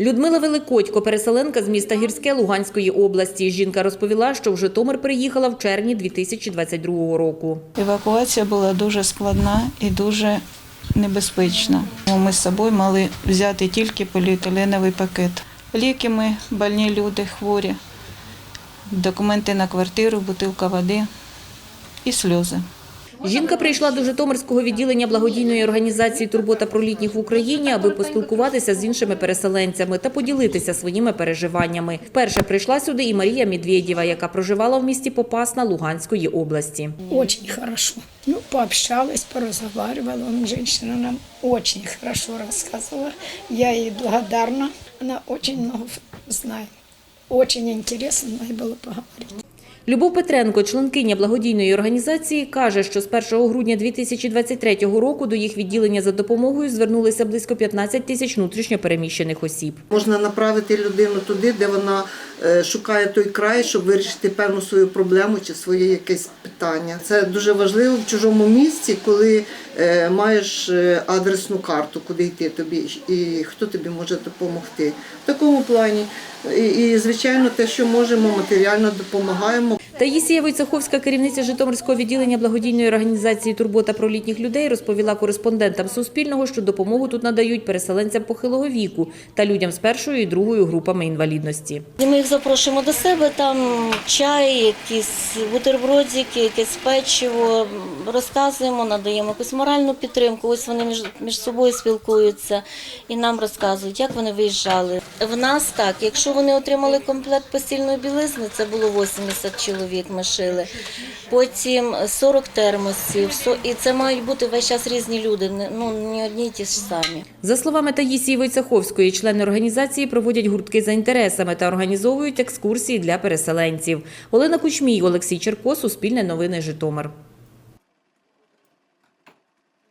Людмила Великодько, переселенка з міста Гірське Луганської області. Жінка розповіла, що в Житомир приїхала в червні 2022 року. Евакуація була дуже складна і дуже небезпечна. Ми з собою мали взяти тільки поліетиленовий пакет. Ліки ми, больні люди, хворі, документи на квартиру, бутилка води і сльози. Жінка прийшла до Житомирського відділення благодійної організації Турбота про літніх в Україні, аби поспілкуватися з іншими переселенцями та поділитися своїми переживаннями. Вперше прийшла сюди і Марія Медведєва, яка проживала в місті Попасна Луганської області. Очень хорошо. Ну, пообщалась, поразговаривала. Он, женщина нам очень хорошо рассказывала. Я ей благодарна. Она очень много знает. Очень интересно было поговорить. Любов Петренко, членкиня благодійної організації, каже, що з 1 грудня 2023 року до їх відділення за допомогою звернулися близько 15 тисяч внутрішньопереміщених осіб. Можна направити людину туди, де вона е, шукає той край, щоб вирішити певну свою проблему чи своє якесь питання. Це дуже важливо в чужому місці, коли маєш е, адресну карту, куди йти тобі і хто тобі може допомогти. В такому плані. І, і звичайно, те, що можемо, матеріально допомагаємо. Таїсія Войцеховська, керівниця Житомирського відділення благодійної організації Турбота про літніх людей, розповіла кореспондентам Суспільного, що допомогу тут надають переселенцям похилого віку та людям з першою і другою групами інвалідності. Ми їх запрошуємо до себе, там чай, якісь бутербродики, якесь печиво, розказуємо, надаємо якусь моральну підтримку. Ось вони між, між собою спілкуються і нам розказують, як вони виїжджали. В нас так, якщо вони отримали комплект постільної білизни, це було 80 чоловік, ми шили. Потім 40 термосів, і це мають бути весь час різні люди, ну не одні ті ж самі. За словами Таїсії Войцеховської, члени організації проводять гуртки за інтересами та організовують екскурсії для переселенців. Олена Кучмій, Олексій Черко, Суспільне новини Житомир.